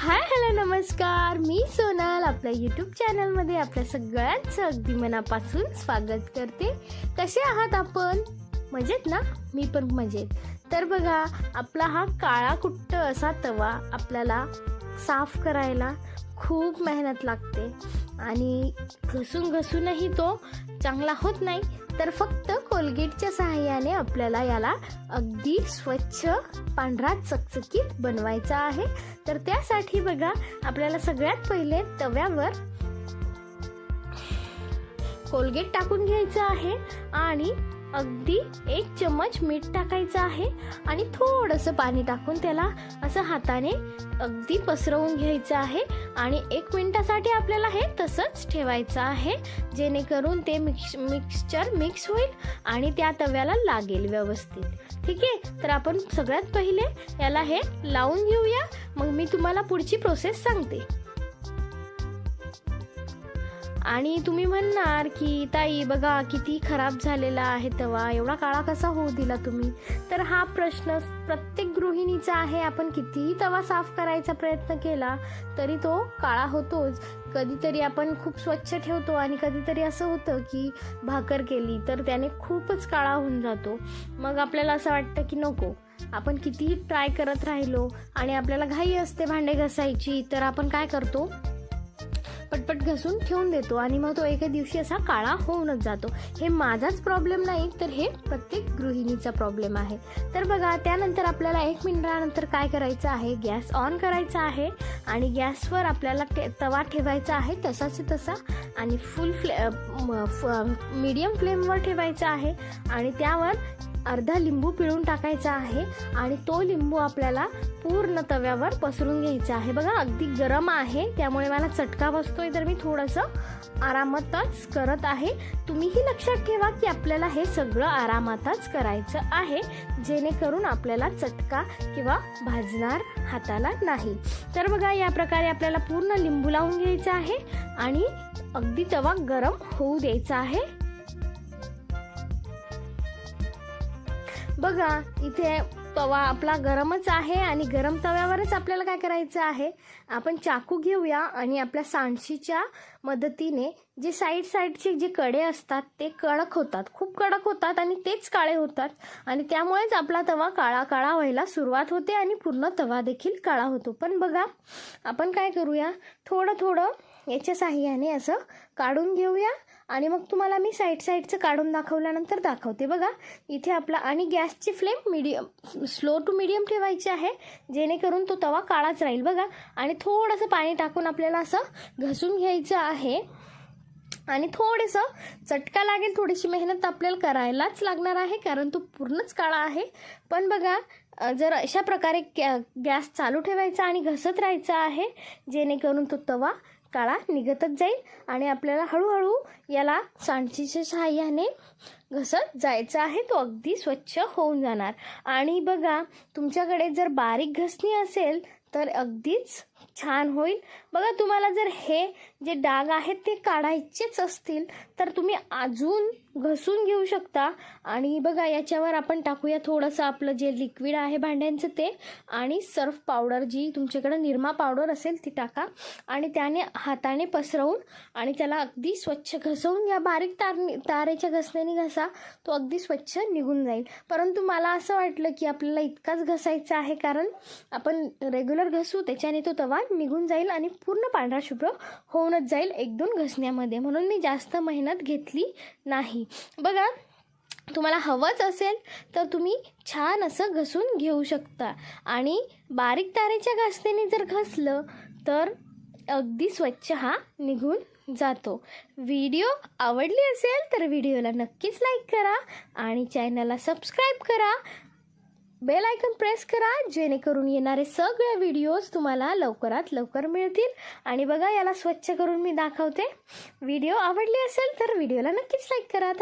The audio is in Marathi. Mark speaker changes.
Speaker 1: हाय हॅलो नमस्कार. मी सोनाल आपल्या यूट्यूब चॅनलमध्ये आपल्या सगळ्यांचं अगदी मनापासून स्वागत करते. कसे आहात आपण? मजेत ना? मी पण मजेत. तर बघा आपला हा काळा कुट्ट असा तवा आपल्याला साफ करायला खूप मेहनत लागते. आणि घसून घसूनही तो चांगला होत नाही तर फक्त कोलगेटच्या सहाय्याने आपल्याला याला अगदी स्वच्छ पांढरा चकचकीत बनवायचा आहे. तर त्यासाठी बघा आपल्याला सगळ्यात पहिले तव्यावर कोलगेट टाकून घ्यायचं आहे आणि अगदी एक चम्मच मीठ टाकायचं आहे आणि थोडंसं पाणी टाकून त्याला असं हाताने अगदी पसरवून घ्यायचं आहे. आणि एक मिनटासाठी आपल्याला हे तसंच ठेवायचं आहे. जेणेकरून ते मिक्स मिक्सचर मिक्स होईल आणि त्या तव्याला लागेल व्यवस्थित. ठीक आहे? तर आपण सगळ्यात पहिले याला हे लावून घेऊया. मग मी तुम्हाला पुढची प्रोसेस सांगते. आणि तुम्ही म्हणणार की ताई बघा किती खराब झालेला आहे तवा एवढा काळा कसा होऊ दिला तुम्ही? तर हा प्रश्न प्रत्येक गृहिणीचा आहे. आपण कितीही तवा साफ करायचा प्रयत्न केला तरी तो काळा होतोच. कधीतरी आपण खूप स्वच्छ ठेवतो आणि कधीतरी असं होतं की भाकर केली तर त्याने खूपच काळा होऊन जातो. मग आपल्याला असं वाटतं की नको आपण कितीही ट्राय करत राहिलो आणि आपल्याला घाई असते भांडे घासायची तर आपण काय करतो? पटपट घसून ठेवून देतो आणि मग तो एका दिवशी असा काळा होऊनच जातो. हे माझाच प्रॉब्लेम नाही तर हे प्रत्येक गृहिणीचा प्रॉब्लेम आहे. तर बघा त्यानंतर आपल्याला एक मिनिटानंतर काय करायचं आहे? गॅस ऑन करायचा आहे आणि गॅसवर आपल्याला ते तवा ठेवायचा आहे तसाच तसा आणि फुल फ्ले मीडियम फ्लेमवर ठेवायचा आहे आणि त्यावर अर्धा लिंबू पिळून टाकायचा आहे आणि तो लिंबू आपल्याला पूर्ण तव्यावर पसरून घ्यायचा आहे. बघा अगदी गरम आहे. त्यामुळे मला चटका बसतोय तर मी थोडंसं आरामातच करत आहे. तुम्हीही लक्षात ठेवा की आपल्याला हे सगळं आरामातच करायचं आहे जेणेकरून आपल्याला चटका किंवा भाजणार हाताला नाही. तर बघा या प्रकारे आपल्याला पूर्ण लिंबू लावून घ्यायचा आहे आणि अगदी तवा गरम होऊ द्यायचा आहे. बघा इथे तवा आपला गरमच आहे आणि गरम तव्यावरच आपल्याला काय करायचं आहे? आपण चाकू घेऊया आणि आपल्या सांडशीच्या मदतीने जे साईड साईडचे जे कडे असतात ते कडक होतात. खूप कडक होतात आणि तेच काळे होतात. आणि त्यामुळेच आपला तवा काळा काळा व्हायला सुरुवात होते आणि पूर्ण तवा देखील काळा होतो. पण बघा आपण काय करूया? थोडं थोडं याच्या साह्याने असं काढून घेऊया आणि मग तुम्हाला मी साईड साईडचं काढून दाखवल्यानंतर दाखवते. बघा इथे आपला आणि गॅसची flame medium slow to medium ठेवायची आहे जेणेकरून तो तवा काळाच राहील. बघा आणि थोडंसं पाणी टाकून आपल्याला असं घसून घ्यायचं आहे. आणि थोडंसं चटका लागेल थोडीशी मेहनत आपल्याला करायलाच लागणार आहे कारण तो पूर्णच काळा आहे. पण बघा जर अशा प्रकारे गॅस चालू ठेवायचा आणि घसत राहायचा आहे जेणेकरून तो तवा काळा निघतच जाईल आणि आपल्याला हळूहळू याला सांडशीच्या सहाय्याने घसत जायचं आहे. तो अगदी स्वच्छ होऊन जाणार. आणि बघा तुमच्याकडे जर बारीक घसणी असेल तर अगदीच छान होईल. बघा तुम्हाला जर हे जे डाग आहेत ते काढायचेच असतील तर तुम्ही अजून घसून घेऊ शकता. आणि बघा याच्यावर आपण टाकूया थोडंसं आपलं जे लिक्विड आहे भांड्यांचं ते. आणि सर्फ पावडर जी तुमच्याकडं निरमा पावडर असेल ती टाका. आणि त्याने हाताने पसरवून आणि त्याला अगदी स्वच्छ घसवून घ्या बारीक तार तारेच्या घसण्याने घसा. तो अगदी स्वच्छ निघून जाईल. परंतु मला असं वाटलं की आपल्याला इतकाच घसायचा आहे कारण आपण रेग्युलर घसू त्याच्याने तो तवा निघून जाईल आणि पूर्ण पांढरा शुभ्र होऊनच जाईल एक दोन घसण्यामध्ये. म्हणून मी जास्त मेहनत घेतली नाही. बघा तुम्हाला हवंच असेल तर तुम्ही छान असं घसून घेऊ शकता. आणि बारीक तारेच्या घासणीने जर घसलं तर अगदी स्वच्छ हा निघून जातो. व्हिडिओ आवडली असेल तर व्हिडिओला नक्कीच लाईक करा आणि चॅनलला सबस्क्राईब करा. बेल आयकन प्रेस करा जेणेकरून येणारे सगळे व्हिडिओज तुम्हाला लवकरात लवकर मिळतील. आणि बघा याला स्वच्छ करून मी दाखवते. व्हिडिओ आवडली असेल तर व्हिडिओला नक्कीच लाईक करा.